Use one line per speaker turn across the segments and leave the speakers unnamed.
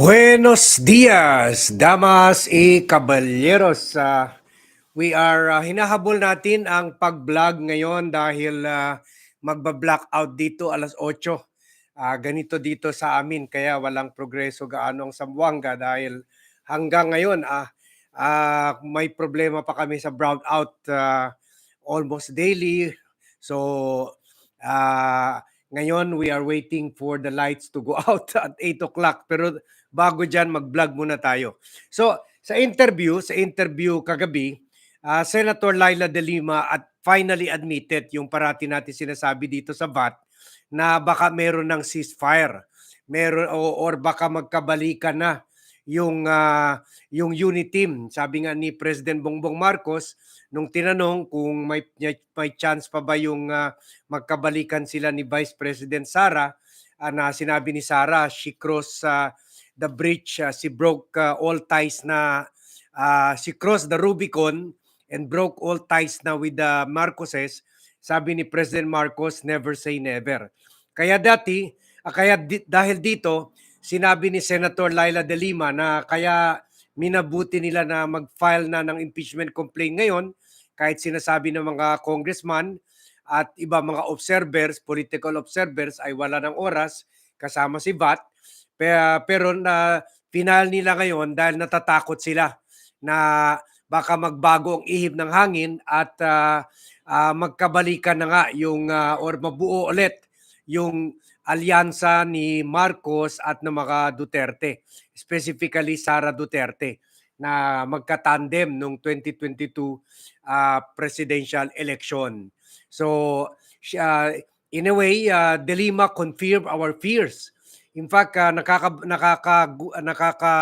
Buenos dias, damas y caballeros. Ah, we are ah, hinahabol natin ang pag-vlog ngayon dahil uh, magba-blackout dito alas 8. Ah, ganito dito sa amin kaya walang progreso gaano ang Sambuanga dahil hanggang ngayon ah, ah, may problema pa kami sa brownout ah, almost daily. So ah, ngayon we are waiting for the lights to go out at 8 o'clock pero bago dyan, mag-vlog muna tayo. So, sa interview, sa interview kagabi, ah, Senator Laila De Lima at finally admitted yung parati natin sinasabi dito sa VAT na baka meron ng ceasefire. Meron o or baka magkabalikan na yung ah, yung unit team. Sabi nga ni President Bongbong Marcos nung tinanong kung may may chance pa ba yung ah, magkabalikan sila ni Vice President Sara ah, na sinabi ni Sara she crossed ah, the bridge, uh, she broke uh, all ties na, uh, she crossed the Rubicon and broke all ties na with the Marcoses. Sabi ni President Marcos, never say never. Kaya dati, uh, kaya di, dahil dito, sinabi ni Senator Laila De Lima na kaya minabuti nila na mag-file na ng impeachment complaint ngayon, kahit sinasabi ng mga congressman at iba mga observers, political observers ay wala ng oras, kasama si VAT, pero, pero na final nila ngayon dahil natatakot sila na baka magbago ang ihip ng hangin at uh, uh, magkabalikan na nga yung uh, or mabuo ulit yung alyansa ni Marcos at ng mga Duterte, specifically Sara Duterte na magkatandem nung 2022 uh, presidential election. So uh, in a way, uh, De Lima confirmed our fears In fact, uh, nakaka nakaka nakaka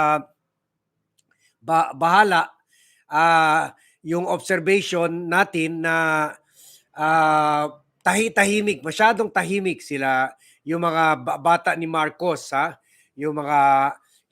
ba, bahala uh, yung observation natin na uh, tahi-tahimik, masyadong tahimik sila yung mga bata ni Marcos ha, yung mga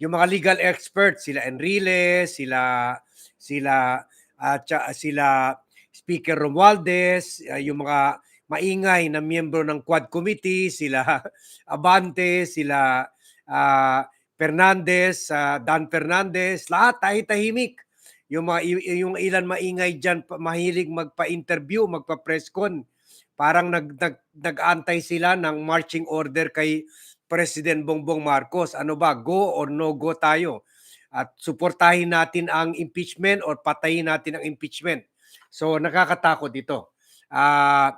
yung mga legal experts sila Enrile, sila sila at uh, sila Speaker Romualdez, uh, yung mga maingay na miyembro ng Quad Committee, sila Abante, sila uh, Fernandez, uh, Dan Fernandez, lahat tahi-tahimik. Yung, mga, yung ilan maingay dyan, mahilig magpa-interview, magpa-press con. Parang nag, nag, nag-antay sila ng marching order kay President Bongbong Marcos. Ano ba, go or no go tayo? At suportahin natin ang impeachment or patayin natin ang impeachment. So nakakatakot ito. Uh,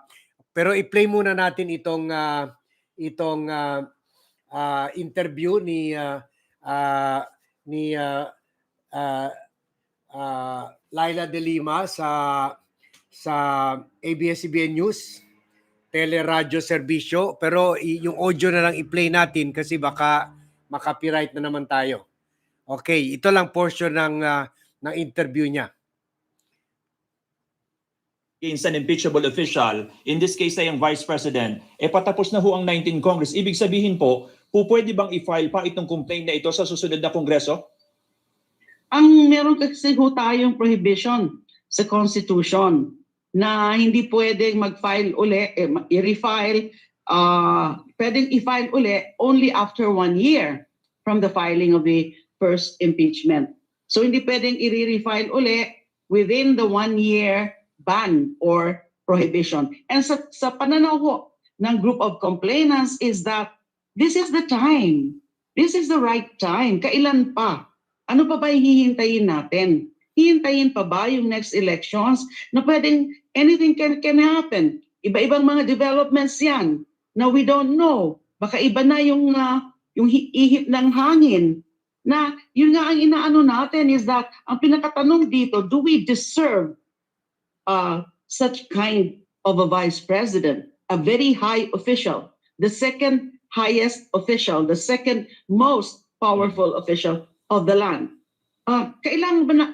pero i-play muna natin itong uh, itong uh, uh, interview ni uh, uh, ni uh, uh, uh, Laila De Lima sa sa ABS-CBN News teleradyo serbisyo pero yung audio na lang i-play natin kasi baka makapiright na naman tayo. Okay, ito lang portion ng uh, ng interview niya
against an impeachable official, in this case ay ang Vice President, eh patapos na ho ang 19 Congress. Ibig sabihin po, po pwede bang i-file pa itong complaint na ito sa susunod na Kongreso?
Ang meron kasi ho tayong prohibition sa Constitution na hindi pwedeng mag-file uli, eh, i-refile, uh, pwedeng i-file uli only after one year from the filing of the first impeachment. So hindi pwedeng i-refile uli within the one year ban or prohibition. And sa, sa pananaw ho ng group of complainants is that this is the time. This is the right time. Kailan pa? Ano pa ba hihintayin natin? Hihintayin pa ba yung next elections na pwedeng anything can, can happen? Iba-ibang mga developments yan na we don't know. Baka iba na yung, uh, yung ihip ng hangin na yun nga ang inaano natin is that ang pinakatanong dito, do we deserve uh, such kind of a vice president, a very high official, the second highest official, the second most powerful official of the land. Uh, kailan, ba na,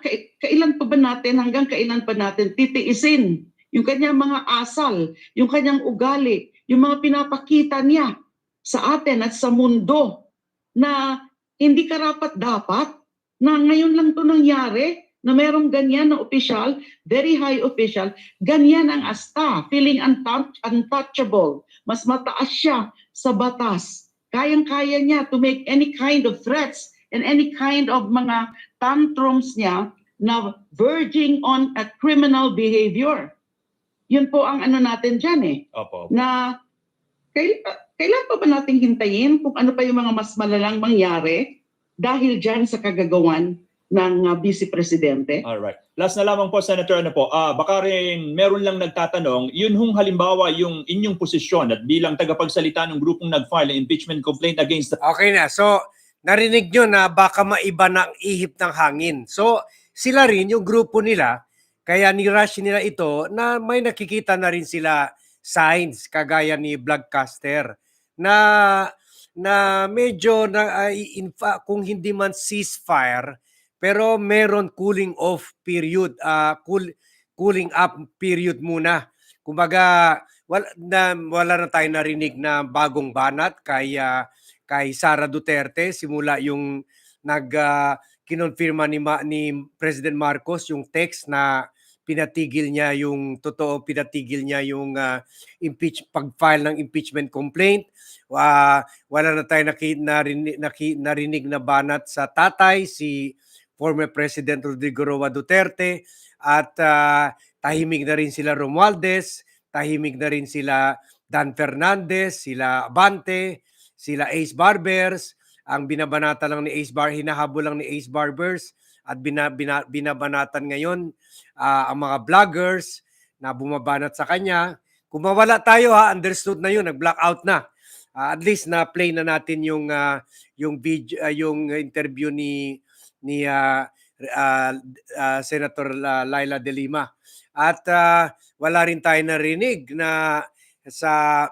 kailan pa ba natin, hanggang kailan pa natin titiisin yung kanyang mga asal, yung kanyang ugali, yung mga pinapakita niya sa atin at sa mundo na hindi karapat dapat na ngayon lang to nangyari na merong ganyan na official, very high official, ganyan ang asta, feeling untouch, untouchable. Mas mataas siya sa batas. Kayang-kaya niya to make any kind of threats and any kind of mga tantrums niya na verging on a criminal behavior. Yun po ang ano natin dyan eh
Opo.
na kail, kailan pa ba nating hintayin kung ano pa yung mga mas malalang mangyari dahil dyan sa kagagawan ng uh, Vice Presidente?
All right. Last na lamang po, Senator, ano po, ah, baka rin meron lang nagtatanong, yun hong halimbawa yung inyong posisyon at bilang tagapagsalita ng grupong nag-file ng impeachment complaint against the
Okay na. So, narinig nyo na baka maiba na ang ihip ng hangin. So, sila rin, yung grupo nila, kaya ni-rush nila ito na may nakikita na rin sila signs kagaya ni Vlogcaster na na medyo na ay, in fa- kung hindi man ceasefire pero meron cooling off period ah cool, cooling up period muna. Kumbaga wala na wala na tayo narinig na bagong banat kay ah, kay Sara Duterte. Simula yung nag ah, kinonfirma ni ni President Marcos yung text na pinatigil niya yung totoo pinatigil niya yung ah, impeach pag-file ng impeachment complaint. Ah, wala na tayo naki, narinig, narinig na banat sa tatay si former President Rodrigo Roa Duterte at ah, tahimik na rin sila Romualdez tahimik na rin sila Dan Fernandez sila Abante sila Ace Barbers. Ang binabanata lang ni Ace Bar hinahabol lang ni Ace Barbers at bina, bina, binabanatan ngayon ah, ang mga vloggers na bumabanat sa kanya. Kung mawala tayo ha understood na yun nag-blackout na. Ah, at least na play na natin yung ah, yung video ah, yung interview ni ni ah, ah, ah, Senator La- Laila De Lima. At ah, wala rin tayo narinig na sa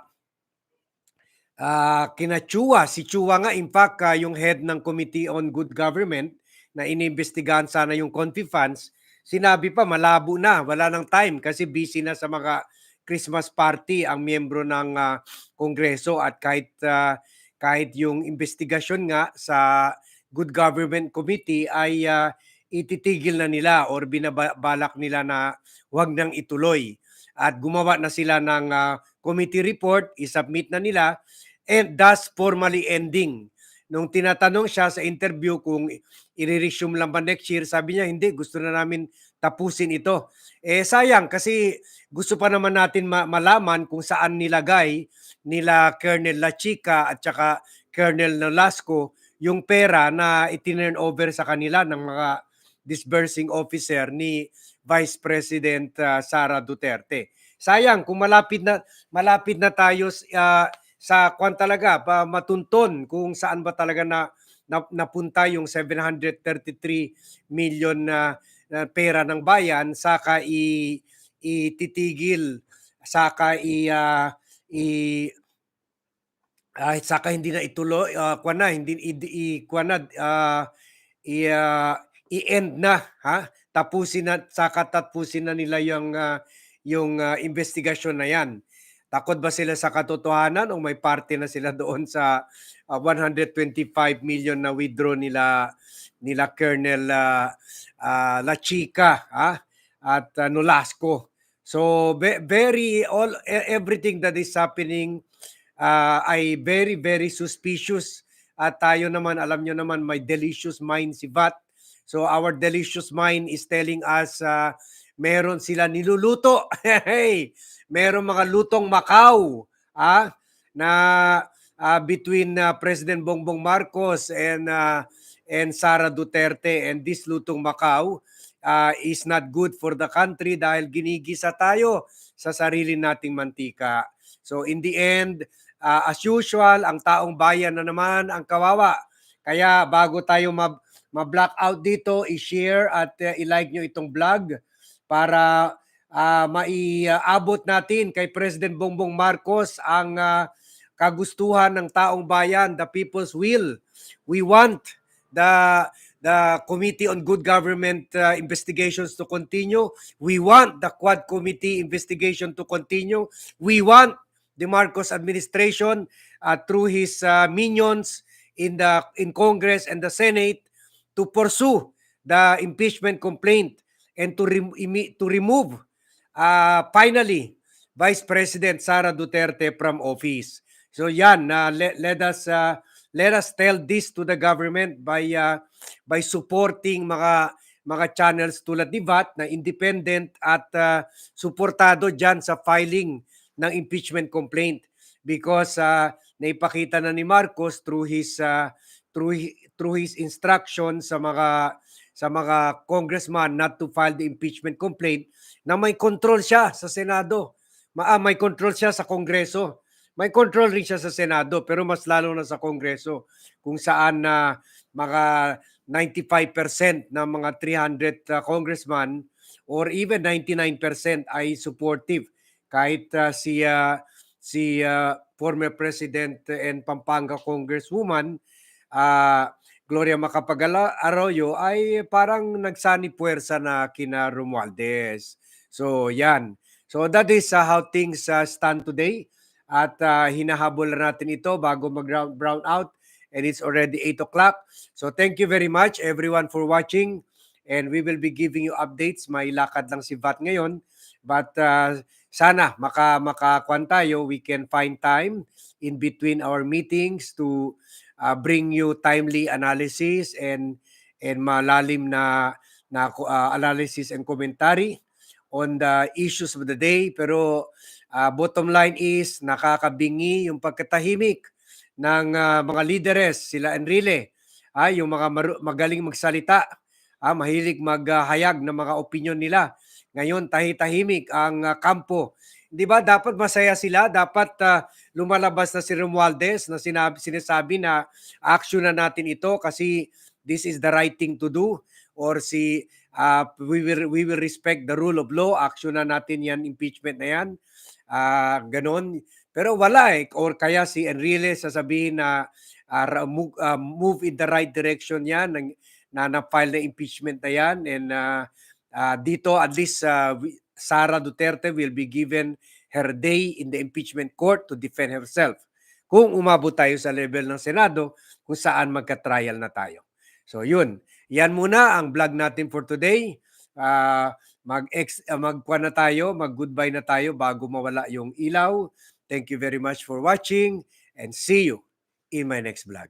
ah, kina si Chua nga in fact ah, yung head ng Committee on Good Government na iniimbestigahan sana yung Confi funds sinabi pa malabo na wala nang time kasi busy na sa mga Christmas party ang miyembro ng ah, Kongreso at kahit ah, kahit yung investigasyon nga sa Good Government Committee ay ah, ititigil na nila or binabalak nila na wag nang ituloy. At gumawa na sila ng ah, committee report, isubmit na nila and thus formally ending. Nung tinatanong siya sa interview kung i-resume lang ba next year, sabi niya hindi, gusto na namin tapusin ito. Eh sayang kasi gusto pa naman natin ma- malaman kung saan nilagay nila Colonel La Chica at saka Colonel Nolasco yung pera na itinurn over sa kanila ng mga disbursing officer ni Vice President ah, Sara Duterte. Sayang kung malapit na malapit na tayo ah, sa kwan talaga pa matunton kung saan ba talaga na, na napunta yung 733 million na na pera ng bayan saka i ititigil saka i ah, i ah, saka hindi na ituloy uh, kwan na hindi i, i kwan na ah, i, ah, i-end na ha? Tapusin na saka tapusin na nila yung ah, yung ah, investigasyon na yan. Takot ba sila sa katotohanan o may parte na sila doon sa ah, 125 million na withdraw nila nila Colonel ah, ah, La Chica ha? At ah, Nolasco. So ve- very all e- everything that is happening ah, ay very very suspicious. At tayo naman alam nyo naman may delicious mind si VAT. So our delicious mind is telling us ah, meron sila niluluto. Hey meron mga lutong Macau ah na ah, between ah, President Bongbong Marcos and ah, and Sara Duterte. And this lutong Macau ah, is not good for the country dahil ginigisa tayo sa sarili nating mantika. So in the end, ah, as usual, ang taong bayan na naman ang kawawa. Kaya bago tayo ma- ma-block out dito, i-share at uh, i-like nyo itong vlog para ah, maiabot natin kay President Bongbong Marcos ang ah, kagustuhan ng taong bayan, the people's will. We want the the Committee on Good Government uh, investigations to continue. We want the Quad Committee investigation to continue. We want the Marcos administration uh, through his uh, minions in the in Congress and the Senate to pursue the impeachment complaint and to imi- to remove uh, finally Vice President Sara Duterte from office. So yan, na let, let us uh, let us tell this to the government by uh, by supporting mga mga channels tulad ni VAT na independent at uh, suportado diyan sa filing ng impeachment complaint because uh, naipakita na ni Marcos through his uh, through through his instruction sa mga sa mga congressman not to file the impeachment complaint na may control siya sa Senado. Ma ah, may control siya sa Kongreso. May control rin siya sa Senado pero mas lalo na sa Kongreso kung saan na mga 95% ng mga 300 uh, congressman or even 99% ay supportive kahit uh, si uh, si uh, former President and Pampanga Congresswoman uh, Gloria Macapagal Arroyo ay parang nagsani puwersa na kina Romualdez. So yan. So that is uh, how things uh, stand today. At uh, hinahabol na natin ito bago mag brown out and it's already 8 o'clock. So thank you very much everyone for watching and we will be giving you updates. May lakad lang si VAT ngayon but uh, sana maka makakuan tayo, we can find time in between our meetings to uh, bring you timely analysis and and malalim na na uh, analysis and commentary on the issues of the day. Pero uh, bottom line is nakakabingi yung pagkatahimik ng uh, mga leaders sila Enrile ah, yung mga magaling magsalita ah, mahilig maghayag ng mga opinion nila ngayon tahi-tahimik ang uh, kampo. Di ba dapat masaya sila dapat uh, lumalabas na si Romualdez na sinabi, sinasabi na action na natin ito kasi this is the right thing to do or si uh, we will we will respect the rule of law action na natin yan impeachment na yan Ah, ganon. Pero wala eh or kaya si Enrile sasabihin na ra- move, ah, move in the right direction yan ng- na na-file na impeachment na yan and ah, ah, dito at least ah, we- Sara Duterte will be given her day in the impeachment court to defend herself. Kung umabot tayo sa level ng Senado, kung saan magka-trial na tayo. So yun, yan muna ang vlog natin for today. Ah, mag ex uh, na tayo, mag-goodbye na tayo bago mawala yung ilaw. Thank you very much for watching and see you in my next vlog.